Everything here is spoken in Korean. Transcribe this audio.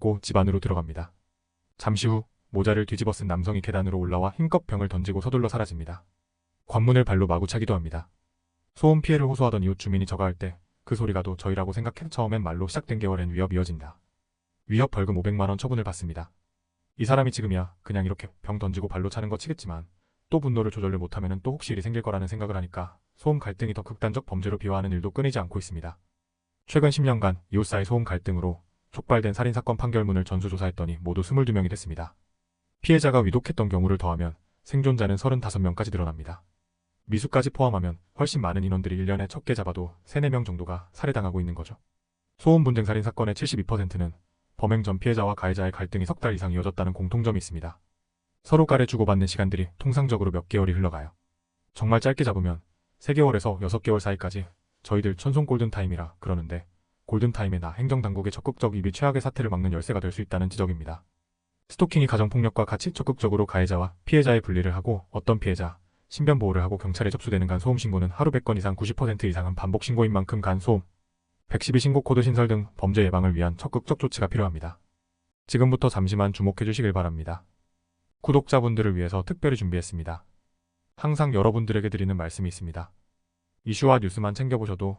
안고 집 안으로 들어갑니다. 잠시 후 모자를 뒤집어 쓴 남성이 계단으로 올라와 힘껏 병을 던지고 서둘러 사라집니다. 관문을 발로 마구 차기도 합니다. 소음 피해를 호소하던 이웃 주민이 저가할 때 그 소리가 도 저희라고 생각해 처음엔 말로 시작된 개월엔 위협 이어진다. 위협 벌금 500만원 처분을 받습니다. 이 사람이 지금이야 그냥 이렇게 병 던지고 발로 차는 거 치겠지만 또 분노를 조절을 못하면 또 혹시 일이 생길 거라는 생각을 하니까 소음 갈등이 더 극단적 범죄로 비화하는 일도 끊이지 않고 있습니다. 최근 10년간 이웃 사이 소음 갈등으로 촉발된 살인사건 판결문을 전수조사했더니 모두 22명이 됐습니다. 피해자가 위독했던 경우를 더하면 생존자는 35명까지 늘어납니다. 미수까지 포함하면 훨씬 많은 인원들이 1년에 적게 잡아도 3, 4명 정도가 살해당하고 있는 거죠. 소음 분쟁 살인 사건의 72%는 범행 전 피해자와 가해자의 갈등이 석 달 이상 이어졌다는 공통점이 있습니다. 서로 깔에 주고받는 시간들이 통상적으로 몇 개월이 흘러가요. 정말 짧게 잡으면 3개월에서 6개월 사이까지 저희들 천송 골든타임이라 그러는데 골든타임에 나 행정당국의 적극적 입이 최악의 사태를 막는 열쇠가 될 수 있다는 지적입니다. 스토킹이 가정폭력과 같이 적극적으로 가해자와 피해자의 분리를 하고 어떤 피해자, 신변 보호를 하고 경찰에 접수되는 간 소음 신고는 하루 100건 이상 90% 이상은 반복 신고인 만큼 간 소음, 112 신고 코드 신설 등 범죄 예방을 위한 적극적 조치가 필요합니다. 지금부터 잠시만 주목해 주시길 바랍니다. 구독자분들을 위해서 특별히 준비했습니다. 항상 여러분들에게 드리는 말씀이 있습니다. 이슈와 뉴스만 챙겨보셔도